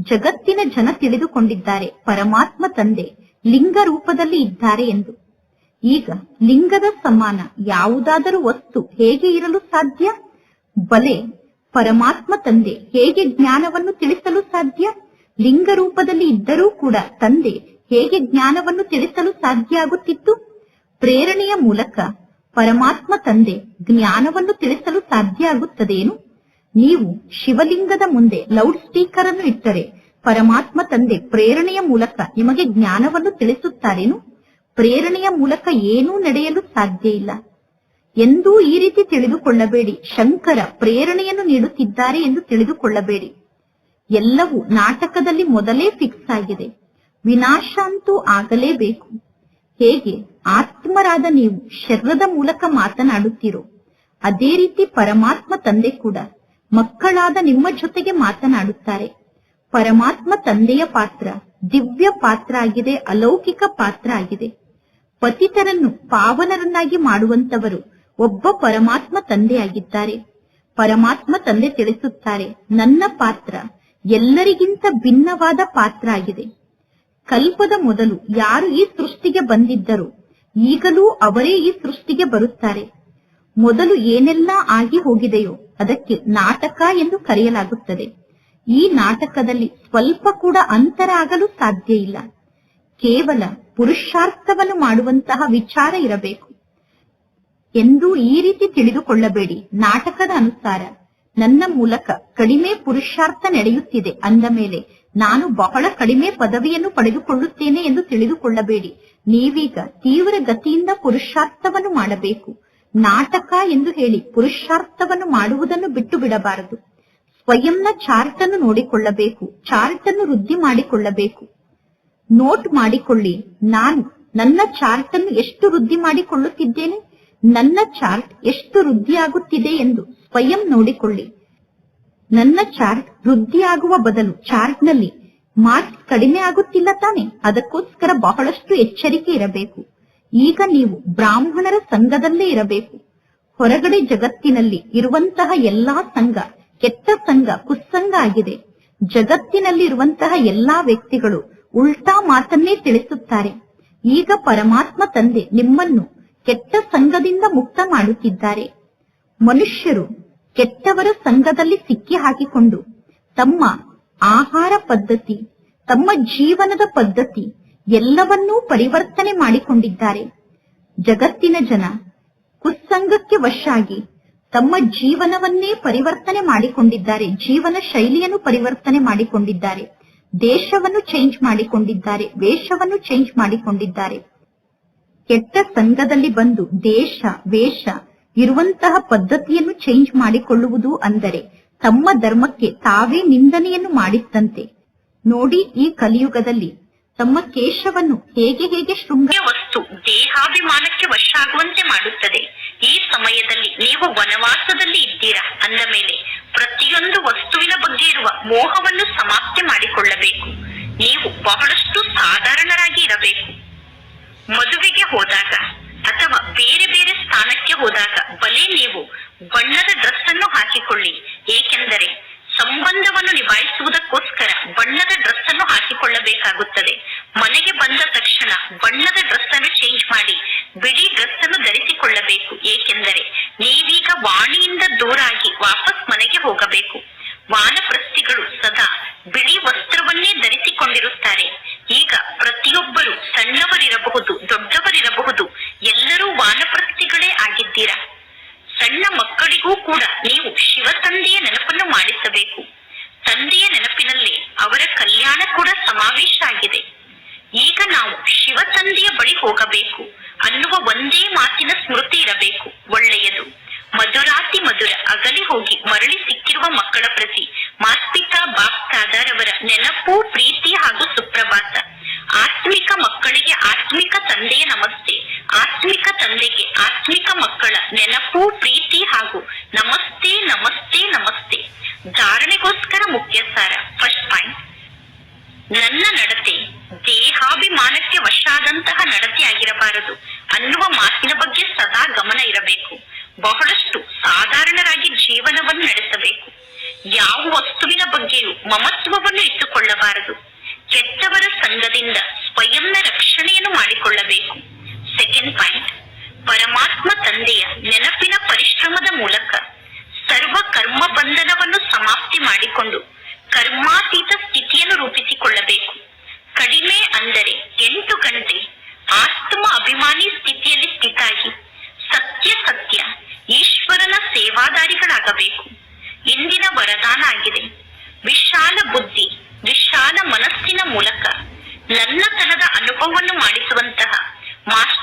ಜಗತ್ತಿನ ಜನ ತಿಳಿದುಕೊಂಡಿದ್ದಾರೆ. ಪರಮಾತ್ಮ ತಂದೆ ಲಿಂಗ ರೂಪದಲ್ಲಿ ಇದ್ದಾರೆ ಎಂದು. ಈಗ ಲಿಂಗದ ಸಮಾನ ಯಾವುದಾದರೂ ವಸ್ತು ಹೇಗೆ ಇರಲು ಸಾಧ್ಯ? ಬಲೆ, ಪರಮಾತ್ಮ ತಂದೆ ಹೇಗೆ ಜ್ಞಾನವನ್ನು ತಿಳಿಸಲು ಸಾಧ್ಯ? ಲಿಂಗ ರೂಪದಲ್ಲಿ ಇದ್ದರೂ ಕೂಡ ತಂದೆ ಹೇಗೆ ಜ್ಞಾನವನ್ನು ತಿಳಿಸಲು ಸಾಧ್ಯ ಆಗುತ್ತಿತ್ತು ಪ್ರೇರಣೆಯ ಮೂಲಕ ಪರಮಾತ್ಮ ತಂದೆ ಜ್ಞಾನವನ್ನು ತಿಳಿಸಲು ಸಾಧ್ಯ ಆಗುತ್ತದೇನು ನೀವು ಶಿವಲಿಂಗದ ಮುಂದೆ ಲೌಡ್ ಸ್ಪೀಕರ್ ಅನ್ನು ಇಟ್ಟರೆ ಪರಮಾತ್ಮ ತಂದೆ ಪ್ರೇರಣೆಯ ಮೂಲಕ ನಿಮಗೆ ಜ್ಞಾನವನ್ನು ತಿಳಿಸುತ್ತಾರೇನು? ಪ್ರೇರಣೆಯ ಮೂಲಕ ಏನೂ ನಡೆಯಲು ಸಾಧ್ಯ ಇಲ್ಲ. ಎಂದೂ ಈ ರೀತಿ ತಿಳಿದುಕೊಳ್ಳಬೇಡಿ. ಶಂಕರ ಪ್ರೇರಣೆಯನ್ನು ನೀಡುತ್ತಿದ್ದಾರೆ ಎಂದು ತಿಳಿದುಕೊಳ್ಳಬೇಡಿ. ಎಲ್ಲವೂ ನಾಟಕದಲ್ಲಿ ಮೊದಲೇ ಫಿಕ್ಸ್ ಆಗಿದೆ. ವಿನಾಶ ಅಂತೂ ಆಗಲೇಬೇಕು. ಹೇಗೆ? ಆತ್ಮರಾದ ನೀವು ಶರೀರದ ಮೂಲಕ ಮಾತನಾಡುತ್ತೀರೋ? ಅದೇ ರೀತಿ ಪರಮಾತ್ಮ ತಂದೆ ಕೂಡ ಮಕ್ಕಳಾದ ನಿಮ್ಮ ಜೊತೆಗೆ ಮಾತನಾಡುತ್ತಾರೆ. ಪರಮಾತ್ಮ ತಂದೆಯ ಪಾತ್ರ ದಿವ್ಯ ಪಾತ್ರ ಆಗಿದೆ, ಅಲೌಕಿಕ ಪಾತ್ರ ಆಗಿದೆ. ಪತಿತರನ್ನು ಪಾವನರನ್ನಾಗಿ ಮಾಡುವಂತವರು ಒಬ್ಬ ಪರಮಾತ್ಮ ತಂದೆಯಾಗಿದ್ದಾರೆ. ಪರಮಾತ್ಮ ತಂದೆ ತಿಳಿಸುತ್ತಾರೆ, ನನ್ನ ಪಾತ್ರ ಎಲ್ಲರಿಗಿಂತ ಭಿನ್ನವಾದ ಪಾತ್ರ ಆಗಿದೆ. ಕಲ್ಪದ ಮೊದಲು ಯಾರು ಈ ಸೃಷ್ಟಿಗೆ ಬಂದಿದ್ದರು, ಈಗಲೂ ಅವರೇ ಈ ಸೃಷ್ಟಿಗೆ ಬರುತ್ತಾರೆ. ಮೊದಲು ಏನೆಲ್ಲ ಆಗಿ ಹೋಗಿದೆಯೋ ಅದಕ್ಕೆ ನಾಟಕ ಎಂದು ಕರೆಯಲಾಗುತ್ತದೆ. ಈ ನಾಟಕದಲ್ಲಿ ಸ್ವಲ್ಪ ಕೂಡ ಅಂತರ ಆಗಲು ಸಾಧ್ಯ ಇಲ್ಲ. ಕೇವಲ ಪುರುಷಾರ್ಥವನ್ನು ಮಾಡುವಂತಹ ವಿಚಾರ ಇರಬೇಕು. ಎಂದು ಈ ರೀತಿ ತಿಳಿದುಕೊಳ್ಳಬೇಡಿ. ನಾಟಕದ ಅನುಸಾರ ನನ್ನ ಮೂಲಕ ಕಡಿಮೆ ಪುರುಷಾರ್ಥ ನಡೆಯುತ್ತಿದೆ ಅಂದ ಮೇಲೆ ನಾನು ಬಹಳ ಕಡಿಮೆ ಪದವಿಯನ್ನು ಪಡೆದುಕೊಳ್ಳುತ್ತೇನೆ ಎಂದು ತಿಳಿದುಕೊಳ್ಳಬೇಡಿ. ನೀವೀಗ ತೀವ್ರ ಗತಿಯಿಂದ ಪುರುಷಾರ್ಥವನ್ನು ಮಾಡಬೇಕು. ನಾಟಕ ಎಂದು ಹೇಳಿ ಪುರುಷಾರ್ಥವನ್ನು ಮಾಡುವುದನ್ನು ಬಿಟ್ಟು ಬಿಡಬಾರದು ಸ್ವಯಂನ ಚಾರ್ಟ್ ಅನ್ನು ನೋಡಿಕೊಳ್ಳಬೇಕು. ಚಾರ್ಟ್ ಅನ್ನು ವೃದ್ಧಿ ಮಾಡಿಕೊಳ್ಳಬೇಕು. ನೋಟ್ ಮಾಡಿಕೊಳ್ಳಿ. ನಾನು ನನ್ನ ಚಾರ್ಟ್ ಅನ್ನು ಎಷ್ಟು ವೃದ್ಧಿ ಮಾಡಿಕೊಳ್ಳುತ್ತಿದ್ದೇನೆ? ನನ್ನ ಚಾರ್ಟ್ ಎಷ್ಟು ವೃದ್ಧಿಯಾಗುತ್ತಿದೆ ಎಂದು ಸ್ವಯಂ ನೋಡಿಕೊಳ್ಳಿ. ನನ್ನ ಚಾರ್ಟ್ ವೃದ್ಧಿಯಾಗುವ ಬದಲು ಚಾರ್ಟ್ನಲ್ಲಿ ಮಾರ್ಕ್ ಕಡಿಮೆ ಆಗುತ್ತಿಲ್ಲ ತಾನೆ? ಅದಕ್ಕೋಸ್ಕರ ಬಹಳಷ್ಟು ಎಚ್ಚರಿಕೆ ಇರಬೇಕು. ಈಗ ನೀವು ಬ್ರಾಹ್ಮಣರ ಸಂಘದಲ್ಲೇ ಇರಬೇಕು. ಹೊರಗಡೆ ಜಗತ್ತಿನಲ್ಲಿ ಇರುವಂತಹ ಎಲ್ಲಾ ಸಂಘ, ಕೆಟ್ಟ ಸಂಘ ಕುಸ್ಸಂಗ ಆಗಿದೆ. ಜಗತ್ತಿನಲ್ಲಿ ಇರುವಂತಹ ಎಲ್ಲಾ ವ್ಯಕ್ತಿಗಳು ಉಲ್ಟಾ ಮಾತನ್ನೇ ತಿಳಿಸುತ್ತಾರೆ. ಈಗ ಪರಮಾತ್ಮ ತಂದೆ ನಿಮ್ಮನ್ನು ಕೆಟ್ಟ ಸಂಘದಿಂದ ಮುಕ್ತ ಮಾಡುತ್ತಿದ್ದಾರೆ. ಮನುಷ್ಯರು ಕೆಟ್ಟವರ ಸಂಘದಲ್ಲಿ ಸಿಕ್ಕಿ ಹಾಕಿಕೊಂಡು ತಮ್ಮ ಆಹಾರ ಪದ್ಧತಿ, ತಮ್ಮ ಜೀವನದ ಪದ್ಧತಿ ಎಲ್ಲವನ್ನೂ ಪರಿವರ್ತನೆ ಮಾಡಿಕೊಂಡಿದ್ದಾರೆ. ಜಗತ್ತಿನ ಜನ ಕುಸ್ಸಂಗಕ್ಕೆ ವಶಾಗಿ ತಮ್ಮ ಜೀವನವನ್ನೇ ಪರಿವರ್ತನೆ ಮಾಡಿಕೊಂಡಿದ್ದಾರೆ, ಜೀವನ ಶೈಲಿಯನ್ನು ಪರಿವರ್ತನೆ ಮಾಡಿಕೊಂಡಿದ್ದಾರೆ. ದೇಶವನ್ನು ಚೇಂಜ್ ಮಾಡಿಕೊಂಡಿದ್ದಾರೆ, ವೇಷವನ್ನು ಚೇಂಜ್ ಮಾಡಿಕೊಂಡಿದ್ದಾರೆ. ಕೆಟ್ಟ ಸಂಘದಲ್ಲಿ ಬಂದು ದೇಶ, ವೇಷ ಇರುವಂತಹ ಪದ್ಧತಿಯನ್ನು ಚೇಂಜ್ ಮಾಡಿಕೊಳ್ಳುವುದು ಅಂದರೆ ತಮ್ಮ ಧರ್ಮಕ್ಕೆ ತಾವೇ ನಿಂದನೆಯನ್ನು ಮಾಡಿದ್ದಂತೆ. ನೋಡಿ ಈ ಕಲಿಯುಗದಲ್ಲಿ ತಮ್ಮ ಕೇಶವನ್ನು ಹೇಗೆ ಹೇಗೆ ಶೃಂಗ ವಸ್ತು ದೇಹಾಭಿಮಾನಕ್ಕೆ ವಶ ಆಗುವಂತೆ ಮಾಡುತ್ತದೆ. ಈ ಸಮಯದಲ್ಲಿ ನೀವು ವನವಾಸದಲ್ಲಿ ಇದ್ದೀರಾ ಅಂದ ಮೇಲೆ ಪ್ರತಿಯೊಂದು ವಸ್ತುವಿನ ಬಗ್ಗೆ ಇರುವ ಮೋಹವನ್ನು ಸಮಾಪ್ತಿ ಮಾಡಿಕೊಳ್ಳಬೇಕು. ನೀವು ಬಹಳಷ್ಟು ಸಾಧಾರಣರಾಗಿ ಇರಬೇಕು. ಮದುವೆಗೆ ಹೋದಾಗ ಅಥವಾ ಬೇರೆ ಬೇರೆ ಸ್ಥಾನಕ್ಕೆ ಹೋದಾಗ ಬಲೆ ನೀವು ಬಣ್ಣದ ಡ್ರೆಸ್ ಅನ್ನು ಹಾಕಿಕೊಳ್ಳಿ. ಏಕೆಂದರೆ ಸಂಬಂಧವನ್ನು ನಿಭಾಯಿಸುವುದಕ್ಕೋಸ್ಕರ ಎಲ್ಲರಿಗೂ ಪ್ರೀತಿ ಹಾಗೂ ನಮಸ್ತೆ ನಮಸ್ತೆ ನಮಸ್ತೆ. ಧಾರಣೆಗೋಸ್ಕರ ಮುಖ್ಯ ಸಾರ ಫಸ್ಟ್ ಪಾಯಿಂಟ್ ನನ್ನ ನಡತೆ ದೇಹಾಭಿಮಾನಕ್ಕೆ ವಶಾದಂತಹ ನಡತೆ ಆಗಿರಬಾರದು ಅನ್ನುವ ಮಾತಿನ ಬಗ್ಗೆ ಸದಾ ಗಮನ ಇರಬೇಕು. ಬಹಳಷ್ಟು ಸಾಧಾರಣರಾಗಿ ಜೀವನವನ್ನು ನಡೆಸಬೇಕು. ಯಾವ ವಸ್ತುವಿನ ಬಗ್ಗೆಯೂ ಮಮತ್ವವನ್ನು ಇಟ್ಟುಕೊಳ್ಳಬಾರದು. ಕೆಟ್ಟವರ ಸಂಘದಿಂದ ಸ್ವಯಂನ ರಕ್ಷಣೆಯನ್ನು ಮಾಡಿಕೊಳ್ಳಬೇಕು. ಸೆಕೆಂಡ್ ಪಾಯಿಂಟ್ ಪರಮಾತ್ಮ ತಂದೆಯ ನೆನಪಿನ ಪರಿಶ್ರಮದ ಮೂಲಕ ಸರ್ವ ಕರ್ಮ ಬಂಧನವನ್ನು ಸಮಾಪ್ತಿ ಮಾಡಿಕೊಂಡು ಕರ್ಮಾತೀತ ಸ್ಥಿತಿಯನ್ನು ರೂಪಿಸಿಕೊಳ್ಳಬೇಕು. ಕಡಿಮೆ ಅಂದರೆ ಎಂಟು ಗಂಟೆ ಆತ್ಮ ಅಭಿಮಾನಿ ಸ್ಥಿತಿಯಲ್ಲಿ ಸ್ಥಿತಾಗಿ ಸತ್ಯ ಸತ್ಯ ಈಶ್ವರನ ಸೇವಾದಾರಿಗಳಾಗಬೇಕು. ಇಂದಿನ ವರದಾನ ಆಗಿದೆ. ವಿಶಾಲ ಬುದ್ಧಿ, ವಿಶಾಲ ಮನಸ್ಸಿನ ಮೂಲಕ ನನ್ನತನದ ಅನುಭವವನ್ನು ಮಾಡಿಸುವಂತಹ ಮಾಸ್